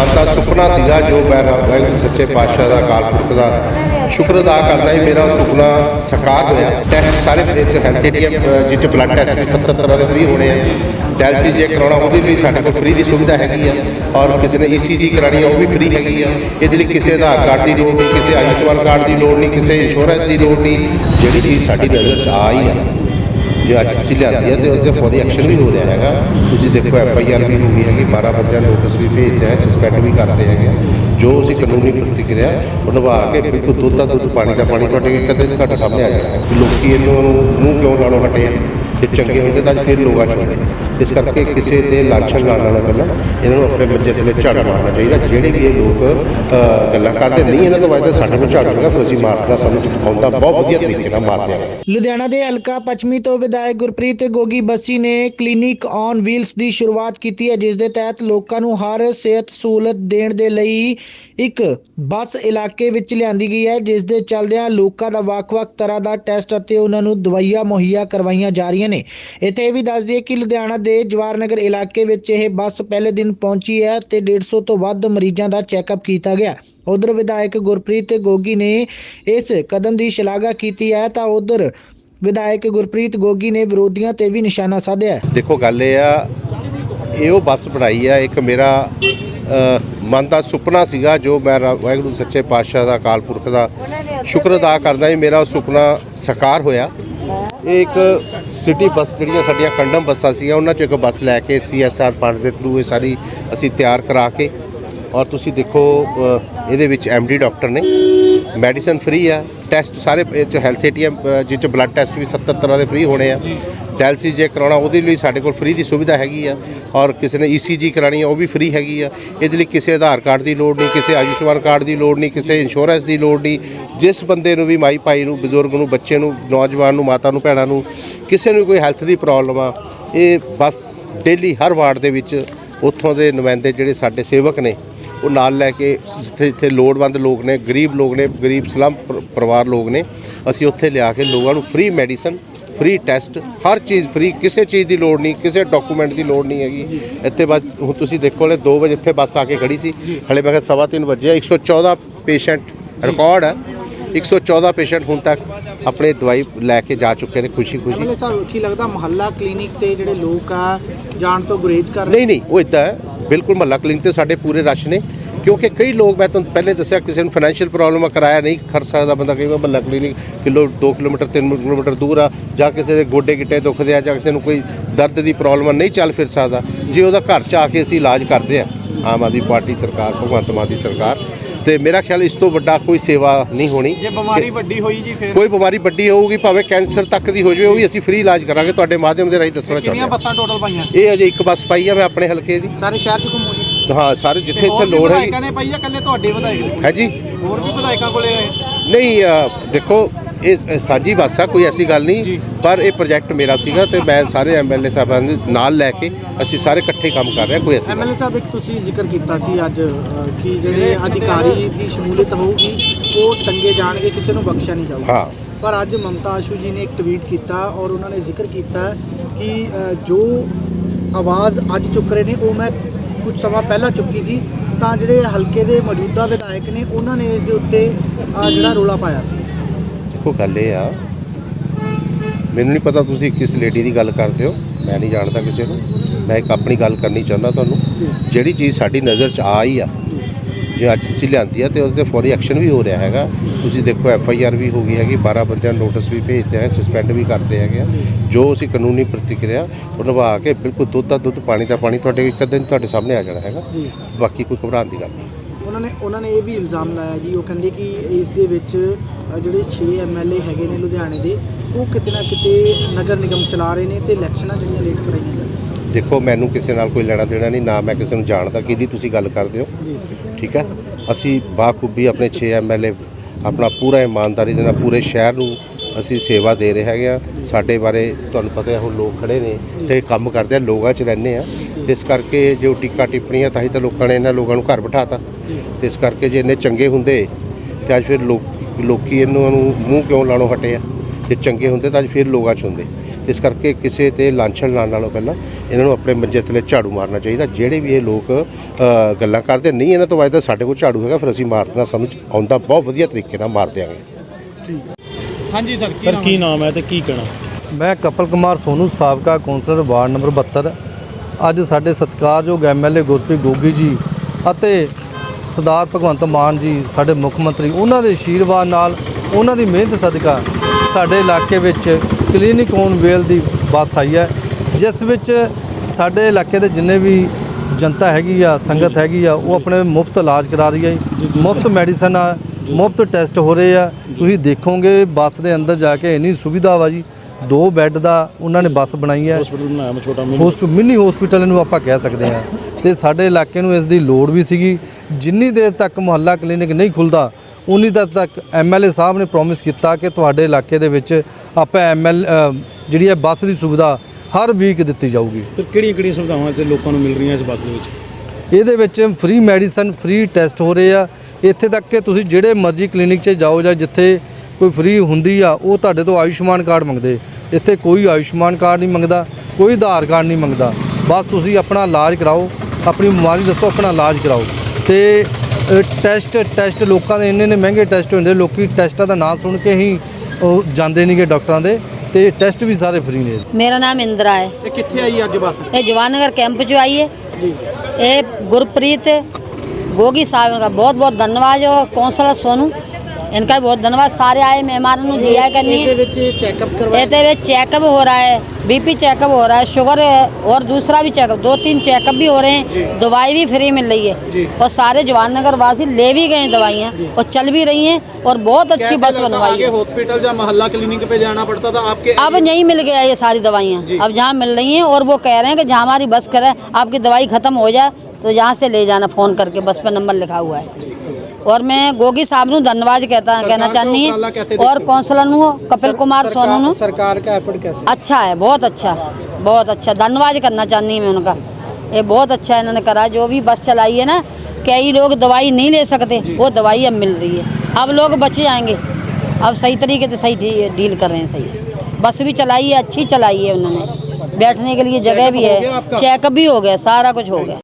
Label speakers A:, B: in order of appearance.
A: ਮਨ ਦਾ ਸੁਪਨਾ ਸੀਗਾ, ਜੋ ਮੈਂ ਵਾਹਿਗੁਰੂ ਸੱਚੇ ਪਾਤਸ਼ਾਹ ਦਾ ਅਕਾਲ ਪੁਰਖ ਦਾ ਸ਼ੁਕਰ ਅਦਾ ਕਰਦਾ ਹਾਂ ਮੇਰਾ ਸੁਪਨਾ ਸਾਕਾਰ ਹੋਇਆ। ਟੈਸਟ ਸਾਰੇ ਮੇਰੇ ਚ ਹੈਲਥ ਏਟੀਐਮ ਜਿੱਚ ਬਲੱਡ ਟੈਸਟ ਵੀ 70 ਤਰ੍ਹਾਂ ਦੇ ਫ੍ਰੀ ਹੋਣੇ ਆ। ਡਾਇਲਸਿਸ ਜੇ ਕਰਾਉਣਾ ਉਹਦੀ ਵੀ ਸਾਡੇ ਕੋਲ ਫ੍ਰੀ ਦੀ ਸੁਵਿਧਾ ਹੈਗੀ ਆ। ਔਰ ਕਿਸੇ ਨੇ ਈਸੀਜੀ ਕਰਾਣੀ ਆ, ਉਹ ਵੀ ਫ੍ਰੀ ਹੈਗੀ ਆ। ਇਹਦੇ ਲਈ ਕਿਸੇ ਆਧਾਰ ਕਾਰਡ ਦੀ ਲੋੜ ਨਹੀਂ, ਕਿਸੇ ਆਯੁਸ਼ਮਾਨ ਕਾਰਡ ਦੀ ਲੋੜ ਨਹੀਂ, ਕਿਸੇ ਇੰਸ਼ੋਰੈਂਸ ਦੀ ਲੋੜ ਨਹੀਂ। ਜਿਹੜੀ ਚੀਜ਼ ਸਾਡੀ ਨਜ਼ਰ 'ਚ ਆ ਹੀ ਆ ਜੇ ਅੱਜ ਤੁਸੀਂ ਲਿਆਂਦੀ ਹੈ ਤੇ ਉਹਦੇ ਫੌਰੀ ਐਕਸ਼ਨ ਵੀ ਹੋ ਰਿਹਾ ਹੈਗਾ। ਤੁਸੀਂ ਦੇਖੋ ਐਫ ਆਈ ਆਰ ਵੀ ਹੋ ਗਈ ਹੈਗੀ 12 ਬੰਦਿਆਂ ਨੂੰ ਨੋਟਿਸ ਵੀ ਭੇਜਦੇ ਹੈ ਸਸਪੈਂਡ ਵੀ ਕਰਦੇ ਹੈਗੇ ਆ। ਜੋ ਅਸੀਂ ਕਾਨੂੰਨੀ ਪ੍ਰਤੀਕਿਰਿਆ, ਉਹ ਨਿਭਾ ਕੇ ਬਿਲਕੁਲ ਦੁੱਧ ਦਾ ਦੁੱਧ, ਪਾਣੀ ਦਾ ਪਾਣੀ ਤੁਹਾਡੇ ਕਦੇ ਘੱਟ ਸਾਹਮਣੇ ਆ ਜਾਣਾ। ਲੋਕੀ ਇਹਨੂੰ ਮੂੰਹ ਕਿਉਂ ਲਾਣੋਂ ਹਟੇ ਆ? ਤੇ ਚੰਗੇ ਹੁੰਦੇ ਤਾਂ ਫਿਰ ਲੋਕਾਂ ਛੋੜਦੇ ਇਸ ਕਰਕੇ ਕਿਸੇ ਦੇ ਲਾਛਣ ਲਾਣ ਨਾਲੋਂ ਪਹਿਲਾਂ ਇਹਨਾਂ ਨੂੰ ਆਪਣੇ ਮੰਜੇ ਥੱਲੇ ਝਾੜ ਮਾਰਨਾ ਚਾਹੀਦਾ। ਜਿਹੜੇ ਵੀ ਇਹ ਲੋਕ ਗੱਲਾਂ ਕਰਦੇ ਨਹੀਂ ਇਹਨਾਂ ਤੋਂ ਵਾਜਦਾ ਸਾਡੇ ਨੂੰ ਝਾੜ ਹੋਗਾ ਫਿਰ ਅਸੀਂ ਮਾਰਦਾ ਸਮਝ ਆਉਂਦਾ ਬਹੁਤ ਵਧੀਆ ਤਰੀਕੇ ਨਾਲ ਮਾਰਦੇ ਹਾਂ
B: ਲੁਧਿਆਣਾ ਦੇ ਹਲਕਾ ਪੱਛਮੀ ਤੋਂ ਵਿਧਾਇਕ ਗੁਰਪ੍ਰੀਤ ਗੋਗੀ ਬੱਸੀ ਨੇ ਕਲੀਨਿਕ ਔਨ ਵੀਲਸ ਦੀ ਸ਼ੁਰੂਆਤ ਕੀਤੀ ਹੈ, ਜਿਸ ਦੇ ਤਹਿਤ ਲੋਕਾਂ ਨੂੰ ਹਰ ਸਿਹਤ ਸਹੂਲਤ ਦੇਣ ਦੇ ਲਈ ਇੱਕ ਬੱਸ ਇਲਾਕੇ ਵਿੱਚ ਲਿਆਂਦੀ ਗਈ ਹੈ, ਜਿਸ ਦੇ ਚੱਲਦਿਆਂ ਲੋਕਾਂ ਦਾ ਵੱਖ-ਵੱਖ ਤਰ੍ਹਾਂ ਦਾ ਟੈਸਟ ਅਤੇ ਉਹਨਾਂ ਨੂੰ ਦਵਾਈਆਂ ਮੁਹੱਈਆ ਕਰਵਾਈਆਂ ਜਾ ਰਹੀਆਂ ਨੇ। ਇੱਥੇ ਇਹ ਵੀ ਦੱਸ ਦਈਏ ਕਿ ਲੁਧਿਆਣਾ ਦੇ ਜਵਾਹਰ ਨਗਰ ਇਲਾਕੇ ਵਿੱਚ ਇਹ ਬੱਸ ਪਹਿਲੇ ਦਿਨ ਪਹੁੰਚੀ ਹੈ ਤੇ 150 ਤੋਂ ਵੱਧ ਮਰੀਜ਼ਾਂ ਦਾ ਚੈੱਕਅਪ ਕੀਤਾ ਗਿਆ। ਉਧਰ ਵਿਧਾਇਕ ਗੁਰਪ੍ਰੀਤ ਗੋਗੀ ਨੇ ਇਸ ਕਦਮ ਦੀ ਸ਼ਲਾਘਾ ਕੀਤੀ ਹੈ ਤਾਂ ਉਧਰ ਵਿਧਾਇਕ ਗੁਰਪ੍ਰੀਤ ਗੋਗੀ ਨੇ ਵਿਰੋਧੀਆਂ ਤੇ ਵੀ ਨਿਸ਼ਾਨਾ ਸਾਧਿਆ
A: ਦੇਖੋ, ਗੱਲ ਇਹ ਆ, ਇਹ ਉਹ ਬੱਸ ਬਣਾਈ ਆ ਇੱਕ ਮੇਰਾ ਮਨ ਦਾ ਸੁਪਨਾ ਸੀਗਾ ਜੋ ਮੈਂ ਵਾਹਿਗੁਰੂ ਸੱਚੇ ਪਾਤਸ਼ਾਹ ਦਾ, ਅਕਾਲ ਪੁਰਖ ਦਾ ਸ਼ੁਕਰ ਅਦਾ ਕਰਦਾ ਜੀ। ਮੇਰਾ ਉਹ ਸੁਪਨਾ ਸਾਕਾਰ ਹੋਇਆ। ਇਹ ਇੱਕ ਸਿਟੀ ਬੱਸ ਜਿਹੜੀਆਂ ਸਾਡੀਆਂ ਕੰਡਮ ਬੱਸਾਂ ਸੀਗੀਆਂ, ਉਹਨਾਂ ਚੋਂ ਇੱਕ ਬੱਸ ਲੈ ਕੇ ਸੀਐਸਆਰ ਫੰਡ ਦੇ ਥਰੂ ਇਹ ਸਾਰੀ ਅਸੀਂ ਤਿਆਰ ਕਰਾ ਕੇ ਔਰ ਤੁਸੀਂ ਦੇਖੋ ਇਹਦੇ ਵਿੱਚ ਐਮਡੀ ਡਾਕਟਰ ਨੇ। ਮੈਡੀਸਨ ਫ੍ਰੀ ਆ। ਟੈਸਟ ਸਾਰੇ ਇਹ 'ਚ ਹੈਲਥ ਏਟੀਐਮ ਜਿਸ 'ਚ ਬਲੱਡ ਟੈਸਟ ਵੀ 70 ਤਰ੍ਹਾਂ ਦੇ ਫ੍ਰੀ ਹੋਣੇ ਆ। ਡਾਇਲਸਿਸ ਜੇ ਕਰਾਉਣਾ, ਉਹਦੇ ਲਈ ਸਾਡੇ ਕੋਲ ਫ੍ਰੀ ਦੀ ਸੁਵਿਧਾ ਹੈਗੀ ਆ। ਔਰ ਕਿਸੇ ਨੇ ਈਸੀਜੀ ਕਰਾਣੀ ਆ, ਉਹ ਵੀ ਫ੍ਰੀ ਹੈਗੀ ਆ। ਇਹਦੇ ਲਈ ਕਿਸੇ ਆਧਾਰ ਕਾਰਡ ਦੀ ਲੋੜ ਨਹੀਂ, ਕਿਸੇ ਆਯੁਸ਼ਮਾਨ ਕਾਰਡ ਦੀ ਲੋੜ ਨਹੀਂ, ਕਿਸੇ ਇੰਸ਼ੋਰੈਂਸ ਦੀ ਲੋੜ ਨਹੀਂ। ਜਿਸ ਬੰਦੇ ਨੂੰ ਵੀ ਮਾਈ ਭਾਈ ਨੂੰ, ਬਜ਼ੁਰਗ ਨੂੰ, ਬੱਚੇ ਨੂੰ, ਨੌਜਵਾਨ ਨੂੰ, ਮਾਤਾ ਨੂੰ, ਭੈਣਾਂ ਨੂੰ, ਕਿਸੇ ਨੂੰ ਕੋਈ ਹੈਲਥ ਦੀ ਪ੍ਰੋਬਲਮ ਆ, ਇਹ ਬਸ ਡੇਲੀ ਹਰ ਵਾਰਡ ਦੇ ਵਿੱਚ ਉੱਥੋਂ ਦੇ ਨੁਮਾਇੰਦੇ ਜਿਹੜੇ ਸਾਡੇ ਸੇਵਕ ਨੇ, ਉਹ ਨਾਲ ਲੈ ਕੇ ਜਿੱਥੇ ਜਿੱਥੇ ਲੋੜਵੰਦ ਲੋਕ ਨੇ, ਗਰੀਬ ਲੋਕ ਨੇ, ਗਰੀਬ ਸਲਮ ਪਰਿਵਾਰ ਲੋਕ ਨੇ, ਅਸੀਂ ਉੱਥੇ ਲਿਆ ਕੇ ਲੋਕਾਂ ਨੂੰ ਫ੍ਰੀ ਮੈਡੀਸਨ ਫ੍ਰੀ ਟੈਸਟ ਹਰ ਚੀਜ਼ ਫ੍ਰੀ ਕਿਸੇ ਚੀਜ਼ ਦੀ ਲੋੜ ਨਹੀਂ ਕਿਸੇ ਡਾਕੂਮੈਂਟ ਦੀ ਲੋੜ ਨਹੀਂ ਹੈਗੀ। ਇੱਥੇ ਬਸ ਹੁਣ ਤੁਸੀਂ ਦੇਖੋ ਲੈ 2 ਵਜੇ ਇੱਥੇ ਬੱਸ ਆ ਕੇ ਖੜੀ ਸੀ। ਹਲੇ ਮੈਂ ਕਿਹਾ ਸਵਾ ਤਿੰਨ ਵਜੇ ਆ, 114 ਪੇਸ਼ੈਂਟ ਰਿਕਾਰਡ ਹੈ। 114 ਪੇਸ਼ੈਂਟ ਹੁਣ ਤੱਕ ਆਪਣੇ ਦਵਾਈ ਲੈ ਕੇ ਜਾ ਚੁੱਕੇ ਨੇ ਖੁਸ਼ੀ ਖੁਸ਼ੀ
C: ਐਮਐਲਏ ਸਾਹਿਬ ਕੀ ਲੱਗਦਾ ਮੁਹੱਲਾ ਕਲੀਨਿਕ ਤੇ ਜਿਹੜੇ ਲੋਕ ਆ ਜਾਣ ਤੋਂ ਗੁਰੇਜ਼ ਕਰ ਰਹੇ
A: ਨਹੀਂ ਨਹੀਂ ਉਹ ਇਦਾਂ ਹੈ। ਬਿਲਕੁਲ ਮਹੱਲਾ ਕਲੀਨਿਕ ਤੇ ਸਾਡੇ ਪੂਰੇ ਰਸ਼ ਨੇ। ਕਿਉਂਕਿ ਕਈ ਲੋਕ ਮੈਂ ਤੁਹਾਨੂੰ ਪਹਿਲੇ ਦੱਸਿਆ ਕਿਸੇ ਨੂੰ ਫਾਈਨੈਂਸ਼ੀਅਲ ਪ੍ਰੋਬਲਮ ਆ ਕਿਰਾਇਆ ਨਹੀਂ ਖਰਚ ਸਕਦਾ ਬੰਦਾ ਕਈ ਵਾਰ ਮਹੱਲਾ ਕਲੀਨਿਕ ਕਿਲੋ 2 ਕਿਲੋਮੀਟਰ 3 ਕਿਲੋਮੀਟਰ ਦੂਰ ਆ ਜਾਂ ਕਿਸੇ ਦੇ ਗੋਡੇ ਗਿੱਟੇ ਦੁਖਦੇ ਆ ਜਾਂ ਕਿਸੇ ਨੂੰ ਕੋਈ ਦਰਦ ਦੀ ਪ੍ਰੋਬਲਮ ਆ ਨਹੀਂ ਚੱਲ ਫਿਰ ਸਕਦਾ। ਜੇ ਉਹਦਾ ਘਰ ਚ ਆ ਕੇ ਅਸੀਂ ਇਲਾਜ ਕਰਦੇ ਆ ਆਮ ਆਦਮੀ ਪਾਰਟੀ ਸਰਕਾਰ ਭਗਵੰਤ ਮਾਨ ਦੀ ਸਰਕਾਰ ਤੇ ਮੇਰਾ ਖਿਆਲ ਇਸ ਤੋਂ ਵੱਡਾ ਕੋਈ ਸੇਵਾ ਨਹੀਂ ਹੋਣੀ।
C: ਜੇ ਬਿਮਾਰੀ ਵੱਡੀ ਹੋਈ ਜੀ ਫਿਰ?
A: ਕੋਈ ਬਿਮਾਰੀ ਵੱਡੀ ਹੋਊਗੀ ਭਾਵੇਂ ਕੈਂਸਰ ਤੱਕ ਦੀ ਹੋ ਜਾਵੇ ਉਹ ਵੀ ਅਸੀਂ ਫ੍ਰੀ ਇਲਾਜ ਕਰਾਂਗੇ ਤੁਹਾਡੇ ਮਾਧਿਅਮ ਦੇ ਰਾਹੀਂ ਦੱਸਣਾ ਚਾਹੁੰਦੇ
C: ਕਿੰਨੀਆਂ ਬੱਸਾਂ ਟੋਟਲ ਪਾਈਆਂ?
A: ਇਹ ਅਜੇ ਇੱਕ ਬੱਸ ਪਾਈ ਆ ਮੈਂ ਆਪਣੇ ਹਲਕੇ ਦੀ।
C: ਸਾਰੇ ਸ਼ਹਿਰ ਚ ਘੁੰਮੋ
A: ਹਾਂ ਸਾਰੇ ਜਿੱਥੇ
C: ਵੀ
A: ਲੋੜ ਹੈ
C: ਵਿਧਾਇਕਾਂ ਨੇ ਪਾਈ ਆ ਕੱਲੇ ਤੁਹਾਡੇ ਵਿਧਾਇਕ
A: ਹੈ ਜੀ?
C: ਹੋਰ ਵੀ ਵਿਧਾਇਕਾਂ ਕੋਲੇ ਆਏ?
A: ਨਹੀਂ ਅ, ਦੇਖੋ ਇਹ ਸ- ਸਾਂਝੀ ਬੱਸ ਆ ਕੋਈ ਐਸੀ ਗੱਲ ਨਹੀਂ। ਪਰ ਇਹ ਪ੍ਰੋਜੈਕਟ ਮੇਰਾ ਸੀਗਾ ਤੇ ਮੈਂ ਸਾਰੇ ਐਮਐਲਏ ਸਾਹਿਬਾਨ ਦੇ ਨਾਲ ਲੈ ਕੇ ਅਸੀਂ ਸਾਰੇ ਇਕੱਠੇ ਕੰਮ ਕਰ ਰਹੇ ਹਾਂ ਕੋਈ ਐਸੀ ਗੱਲ
C: ਐਮਐਲਏ ਸਾਹਿਬ ਇੱਕ ਤੁਸੀਂ ਜ਼ਿਕਰ ਕੀਤਾ ਸੀ ਅੱਜ ਅ, ਕਿ ਜਿਹੜੇ ਅਧਿਕਾਰੀ ਦੀ ਸ਼ਮੂਲੀਅਤ ਹੋਊਗੀ ਉਹ ਟੰਗੇ ਜਾਣਗੇ ਕਿਸੇ ਨੂੰ ਬਖਸ਼ਿਆ ਨਹੀਂ ਜਾਊਗਾ।
A: ਹਾਂ।
C: ਪਰ ਅੱਜ ਮਮਤਾ ਆਸ਼ੂ ਜੀ ਨੇ ਇੱਕ ਟਵੀਟ ਕੀਤਾ ਔਰ ਉਹਨਾਂ ਨੇ ਜ਼ਿਕਰ ਕੀਤਾ ਕਿ ਅ, ਜੋ ਆਵਾਜ਼ ਅੱਜ ਚੁੱਕ ਰਹੇ ਨੇ ਉਹ ਮੈਂ ਕੁਝ ਸਮਾਂ ਪਹਿਲਾਂ ਚੁੱਕੀ ਸੀ, ਤਾਂ ਜਿਹੜੇ ਹਲਕੇ ਦੇ ਮੌਜੂਦਾ ਵਿਧਾਇਕ ਨੇ, ਉਹਨਾਂ ਨੇ ਇਸ ਦੇ ਉੱਤੇ ਆ ਜਿਹੜਾ ਰੋਲਾ ਪਾਇਆ ਸੀ।
A: ਦੇਖੋ, ਗੱਲ ਇਹ ਆ, ਮੈਨੂੰ ਨਹੀਂ ਪਤਾ ਤੁਸੀਂ ਕਿਸ ਲੇਡੀ ਦੀ ਗੱਲ ਕਰਦੇ ਹੋ, ਮੈਂ ਨਹੀਂ ਜਾਣਦਾ ਕਿਸੇ ਨੂੰ, ਮੈਂ ਇੱਕ ਆਪਣੀ ਗੱਲ ਕਰਨੀ ਚਾਹੁੰਦਾ ਤੁਹਾਨੂੰ। ਜਿਹੜੀ ਚੀਜ਼ ਸਾਡੀ ਨਜ਼ਰ 'ਚ ਆ ਹੀ ਆ, ਜੇ ਅੱਜ ਤੁਸੀਂ ਲਿਆਂਦੀ ਆ ਤੇ ਉਸ ਤੇ ਫੌਰੀ ਐਕਸ਼ਨ ਵੀ ਹੋ ਰਿਹਾ ਹੈਗਾ ਤੁਸੀਂ ਦੇਖੋ ਐਫ ਆਈ ਆਰ ਵੀ ਹੋ ਗਈ ਹੈਗੀ 12 ਬੰਦਿਆਂ ਨੂੰ ਨੋਟਿਸ ਵੀ ਭੇਜਦੇ ਆ ਸਸਪੈਂਡ ਵੀ ਕਰਦੇ ਹੈਗੇ ਆ। ਜੋ ਅਸੀਂ ਕਾਨੂੰਨੀ ਪ੍ਰਤੀਕਿਰਿਆ ਉਹ ਨਿਭਾ ਕੇ ਬਿਲਕੁਲ ਦੁੱਧ ਦਾ ਦੁੱਧ ਪਾਣੀ ਦਾ ਪਾਣੀ ਤੁਹਾਡੇ ਇੱਕ ਦਿਨ ਤੁਹਾਡੇ ਸਾਹਮਣੇ ਆ ਜਾਣਾ ਹੈਗਾ। ਬਾਕੀ ਕੋਈ ਘਬਰਾਉਣ ਦੀ ਗੱਲ ਨਹੀਂ।
C: ਉਹਨਾਂ ਨੇ ਉਹਨਾਂ ਨੇ ਇਹ ਵੀ ਇਲਜ਼ਾਮ ਲਾਇਆ ਜੀ ਉਹ ਕਹਿੰਦੇ ਕਿ ਇਸ ਦੇ ਵਿੱਚ ਅ, ਜਿਹੜੇ 6 ਐਮਐਲਏ ਹੈਗੇ ਨੇ ਲੁਧਿਆਣੇ ਦੇ ਉਹ ਕਿਤੇ ਨਾ ਕਿਤੇ ਨਗਰ ਨਿਗਮ ਚਲਾ ਰਹੇ ਨੇ ਤੇ ਇਲੈਕਸ਼ਨਾਂ ਜਿਹੜੀਆਂ ਲੇਟ ਕਰਾਈਆਂ ਰਹੀਆਂ
A: ਦੇਖੋ ਮੈਨੂੰ ਕਿਸੇ ਨਾਲ ਕੋਈ ਲੈਣਾ ਦੇਣਾ ਨਹੀਂ ਨਾ ਮੈਂ ਕਿਸੇ ਨੂੰ ਜਾਣਦਾ ਕਿਹਦੀ ਤੁਸੀਂ ਗੱਲ ਕਰਦੇ ਹੋ।
C: ਜੀ।
A: ਠੀਕ ਹੈ? ਅਸੀਂ ਬਾਖੂਬੀ ਆਪਣੇ 6 ਐਮਐਲਏ ਆਪਣਾ ਪੂਰਾ ਇਮਾਨਦਾਰੀ ਦੇ ਨਾਲ ਪੂਰੇ ਸ਼ਹਿਰ ਨੂੰ ਅਸੀਂ ਸੇਵਾ ਦੇ ਰਹੇ ਹੈਗੇ ਆ। ਸਾਡੇ ਬਾਰੇ ਤੁਹਾਨੂੰ ਪਤਾ ਹੈ, ਹੁਣ ਲੋਕ ਖੜੇ ਨੇ ਤੇ ਕੰਮ ਕਰਦੇ ਆ, ਲੋਕਾਂ 'ਚ ਰਹਿੰਦੇ ਆ। ਤੇ ਇਸ ਕਰਕੇ ਜੋ ਟਿੱਕਾ ਟਿੱਪਣੀਆਂ, ਤਾਂ ਹੀ ਤਾਂ ਲੋਕਾਂ ਨੇ ਇਹਨਾਂ ਲੋਕਾਂ ਨੂੰ ਘਰ ਬਿਠਾਤਾ। ਤੇ ਇਸ ਕਰਕੇ ਜੇ ਇੰਨੇ ਚੰਗੇ ਹੁੰਦੇ, ਤੇ ਅੱਜ ਫਿਰ ਲੋਕ, ਲੋਕੀ ਇਹਨਾਂ ਨੂੰ ਮੂੰਹ ਕਿਉਂ ਲਾਣੋਂ ਹਟੇ ਆ? ਜੇ ਚੰਗੇ ਹੁੰਦੇ, ਤਾਂ ਅੱਜ ਫਿਰ ਲੋਕਾਂ 'ਚ ਹੁੰਦੇ। ਇਸ ਕਰਕੇ ਕਿਸੇ ਤੇ ਲਾਂਛਣ ਲਾਉਣ ਨਾਲੋਂ ਪਹਿਲਾਂ ਇਹਨਾਂ ਨੂੰ ਆਪਣੇ ਮੰਜੇ ਥੱਲੇ ਝਾੜੂ ਮਾਰਨਾ ਚਾਹੀਦਾ। ਜਿਹੜੇ ਵੀ ਇਹ ਲੋਕ ਗੱਲਾਂ ਕਰਦੇ ਨਹੀਂ ਇਹਨਾਂ ਤੋਂ ਬਾਅਦ ਤਾਂ ਸਾਡੇ ਕੋਲ ਝਾੜੂ ਹੈਗਾ ਫਿਰ ਅਸੀਂ ਮਾਰਨਾ ਸਾਨੂੰ ਆਉਂਦਾ ਬਹੁਤ ਵਧੀਆ ਤਰੀਕੇ ਨਾਲ ਮਾਰ ਦਿਆਂਗੇ।
C: ਹਾਂਜੀ ਸਰ
D: ਸਰ ਕੀ ਨਾਮ ਹੈ ਤੇ ਕੀ ਕਹਿਣਾ?
E: ਮੈਂ ਕਪਲ ਕੁਮਾਰ ਸੋਨੂ ਸਾਬਕਾ ਕੌਂਸਲਰ ਵਾਰਡ ਨੰਬਰ 72 ਅੱਜ ਸਾਡੇ ਸਤਿਕਾਰਯੋਗ ਐਮਐਲਏ ਗੁਰਪ੍ਰੀਤ ਗੋਗੀ ਜੀ ਅਤੇ ਸਰਦਾਰ ਭਗਵੰਤ ਮਾਨ ਜੀ ਸਾਡੇ ਮੁੱਖ ਮੰਤਰੀ ਉਹਨਾਂ ਦੇ ਆਸ਼ੀਰਵਾਦ ਨਾਲ ਉਹਨਾਂ ਦੀ ਮਿਹਨਤ ਸਦਕਾ ਸਾਡੇ ਇਲਾਕੇ ਵਿੱਚ ਕਲੀਨਿਕ ਔਨ ਵੇਲ ਦੀ ਬੱਸ ਆਈ ਹੈ ਜਿਸ ਵਿੱਚ ਸਾਡੇ ਇਲਾਕੇ ਦੇ ਜਿੰਨੇ ਵੀ ਜਨਤਾ ਹੈਗੀ ਆ ਸੰਗਤ ਹੈਗੀ ਆ ਉਹ ਆਪਣੇ ਮੁਫਤ ਇਲਾਜ ਕਰਾ ਰਹੀ ਹੈ। ਮੁਫਤ ਮੈਡੀਸਨ ਆ ਮੁਫਤ ਟੈਸਟ ਹੋ ਰਹੇ ਆ। ਤੁਸੀਂ ਦੇਖੋਗੇ ਬੱਸ ਦੇ ਅੰਦਰ ਜਾ ਕੇ ਇੰਨੀ ਸੁਵਿਧਾ ਵਾ ਜੀ। ਦੋ ਬੈੱਡ ਦਾ ਉਹਨਾਂ ਨੇ ਬੱਸ ਬਣਾਈ ਹੈ।
D: ਹਸਪੀਟਲ ਬਣਾਇਆ ਮੈਂ ਛੋਟਾ ਮਿੰਨੀ।
E: ਹਸਪ ਮਿੰਨੀ ਹਸਪੀਟਲ ਨੂੰ ਆਪਾਂ ਕਹਿ ਸਕਦੇ ਹਾਂ। ਤੇ ਸਾਡੇ ਇਲਾਕੇ ਨੂੰ ਇਸ ਦੀ ਲੋੜ ਵੀ ਸੀਗੀ। ਜਿੰਨੀ ਦੇਰ ਤੱਕ ਮੁਹੱਲਾ ਕਲੀਨਿਕ ਨਹੀਂ ਖੁੱਲਦਾ ਉਨੀ ਦੇਰ ਤੱਕ ਐਮਐਲਏ ਸਾਹਿਬ ਨੇ ਪ੍ਰੋਮਿਸ ਕੀਤਾ ਕਿ ਤੁਹਾਡੇ ਇਲਾਕੇ ਦੇ ਵਿੱਚ ਆਪਾਂ ਐਮਐਲ ਜਿਹੜੀ ਹੈ ਬੱਸ ਦੀ ਸੁਵਿਧਾ ਹਰ ਵੀਕ ਦਿੱਤੀ ਜਾਊਗੀ।
D: ਸਰ ਕਿਹੜੀਆਂ ਕਿਹੜੀਆਂ ਸੁਵਿਧਾਵਾਂ ਤੇ ਲੋਕਾਂ ਨੂੰ ਮਿਲ ਰਹੀਆਂ ਇਸ ਬੱਸ ਦੇ ਵਿੱਚ?
E: ਇਹਦੇ ਵਿੱਚ ਫ੍ਰੀ ਮੈਡੀਸਨ ਫ੍ਰੀ ਟੈਸਟ ਹੋ ਰਹੇ ਆ। ਇੱਥੇ ਤੱਕ ਕਿ ਤੁਸੀਂ ਜਿਹੜੇ ਮਰਜ਼ੀ ਕਲੀਨਿਕ 'ਚ ਜਾਓ ਜਾਂ ਜਿੱਥੇ ਕੋਈ ਫ੍ਰੀ ਹੁੰਦੀ ਆ ਉਹ ਤੁਹਾਡੇ ਤੋਂ ਆਯੁਸ਼ਮਾਨ ਕਾਰਡ ਮੰਗਦੇ। ਇੱਥੇ ਕੋਈ ਆਯੁਸ਼ਮਾਨ ਕਾਰਡ ਨਹੀਂ ਮੰਗਦਾ ਕੋਈ ਆਧਾਰ ਕਾਰਡ ਨਹੀਂ ਮੰਗਦਾ। ਬਸ ਤੁਸੀਂ ਆਪਣਾ ਇਲਾਜ ਕਰਾਓ ਆਪਣੀ ਬਿਮਾਰੀ ਦੱਸੋ ਆਪਣਾ ਇਲਾਜ ਕਰਾਓ। ਤੇ ਟੈਸਟ ਟੈਸਟ ਲੋਕਾਂ ਦੇ ਇੰਨੇ ਨੇ ਮਹਿੰਗੇ ਟੈਸਟ ਹੁੰਦੇ ਲੋਕੀ ਟੈਸਟਾਂ ਦਾ ਨਾਂ ਸੁਣ ਕੇ ਹੀ ਉਹ ਜਾਂਦੇ ਨਹੀਂਗੇ ਡਾਕਟਰਾਂ ਦੇ ਤੇ ਟੈਸਟ ਵੀ ਸਾਰੇ ਫ੍ਰੀ ਨੇ।
F: ਮੇਰਾ ਨਾਮ ਇੰਦਰਾ ਹੈ।
C: ਇਹ ਕਿੱਥੇ ਆਈ ਅੱਜ ਬੱਸ?
F: ਇਹ ਜਵਾਨਗਰ ਕੈਂਪ 'ਚ ਆਈ ਹੈ। ਜੀ ਇਹ ਗੁਰਪ੍ਰੀਤ ਗੋਗੀ ਸਾਹਿਬ ਦਾ ਬਹੁਤ ਬਹੁਤ ਧੰਨਵਾਦ ਔਰ ਕੌਂਸਲਰ ਸੋਨੂ। इनका भी बहुत धन्यवाद सारे आए मेहमान ਨੂੰ दिया करनी
C: ਇਹਦੇ ਵਿੱਚ ਚੈੱਕਅਪ ਕਰਵਾਇਆ
F: ਇਹਦੇ ਵਿੱਚ चेकअप हो रहा है बीपी चेकअप हो रहा है शुगर है और दूसरा भी चेकअप दो तीन चेकअप भी हो रहे हैं दवाई भी फ्री मिल रही है और सारे जवाननगर वासी ले भी गए दवाइयाँ और चल भी रही हैं और बहुत अच्छी बस बनवाई है
C: हॉस्पिटल या मोहल्ला क्लिनिक पे जाना पड़ता था आपके
F: अब नहीं मिल गया ये सारी दवाइयाँ अब जहाँ मिल रही हैं और वो कह रहे हैं कि जहाँ हमारी बस करे आपकी दवाई ख़त्म हो जाए तो यहाँ से ले जाना फ़ोन करके बस पर नंबर लिखा हुआ है और मैं गोगी साहब ਨੂੰ धन्यवाद कहता कहना चाहनी है और कौंसलर ਨੂੰ कपिल कुमार सोनू ਨੂੰ
C: सरकार का एफर्ट कैसे
F: अच्छा है बहुत अच्छा बहुत अच्छा धन्यवाद करना चाहनी हूँ मैं उनका ये बहुत अच्छा इन्होंने करा जो भी बस चलाई है ना कई लोग दवाई नहीं ले सकते वो दवाई अब मिल रही है अब लोग बच जाएंगे अब सही तरीके से सही डी- डील कर रहे हैं सही बस भी चलाई है अच्छी चलाई है उन्होंने बैठने के लिए जगह भी है चेकअप भी हो गया सारा कुछ हो गया